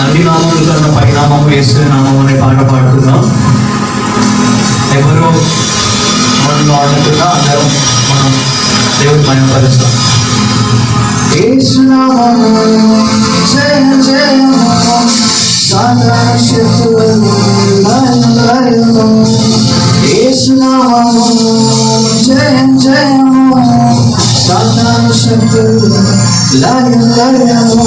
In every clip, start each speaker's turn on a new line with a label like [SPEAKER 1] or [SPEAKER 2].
[SPEAKER 1] అన్ని నామములు కన్నా పరిణామం వేసే నామం అనే పాట పాడుకుందాం. ఎవరు మనలో ఆడకుండా అందరం మనం దేవుడు మనం
[SPEAKER 2] పరుస్తాం. జయ జయము సాధన శత్రువులు లయం లయము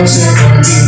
[SPEAKER 3] Hoje é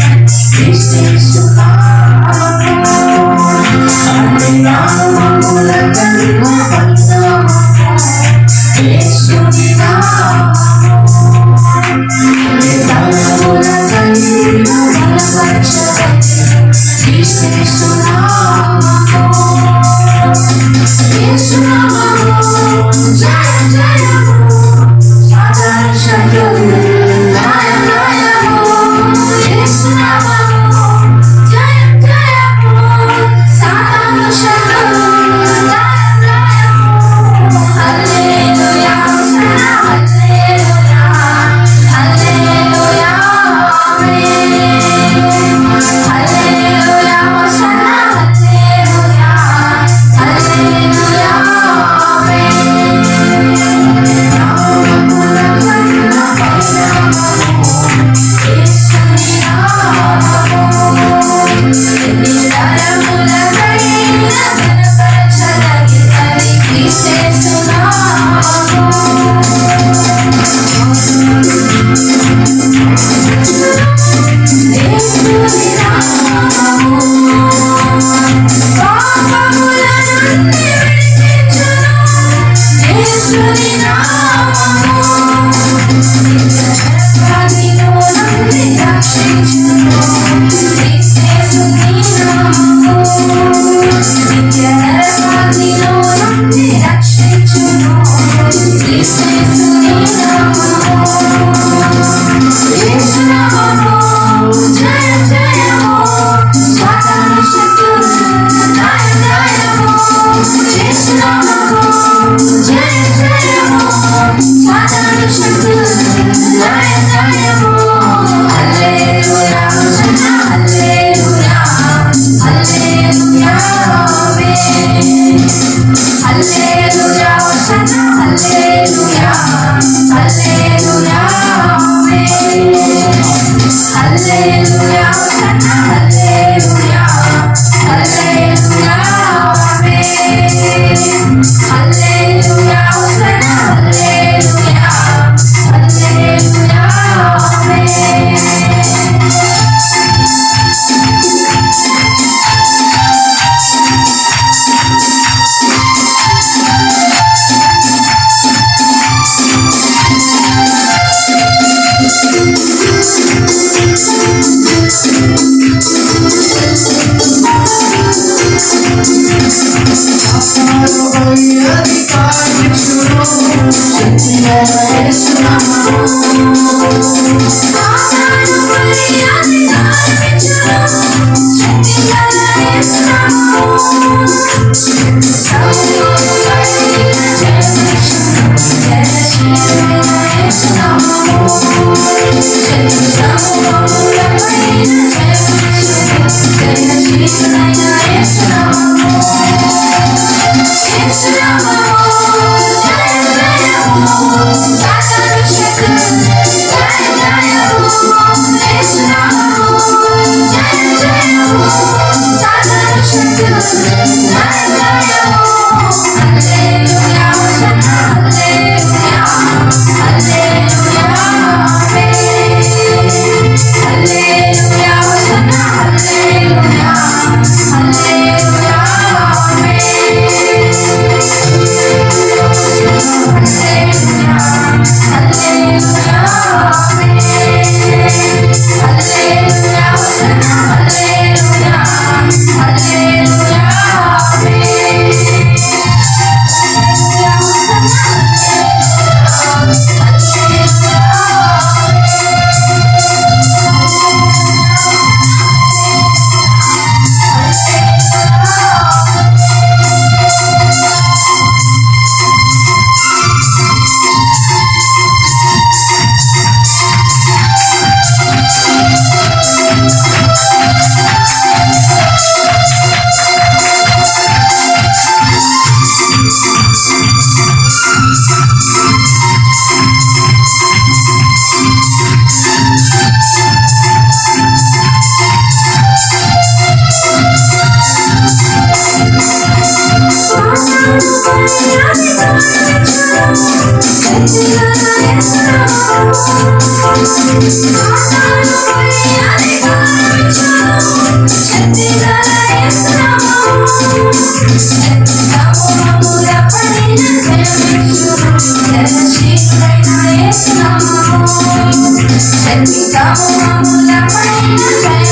[SPEAKER 3] Let
[SPEAKER 2] me go, I'm gonna find a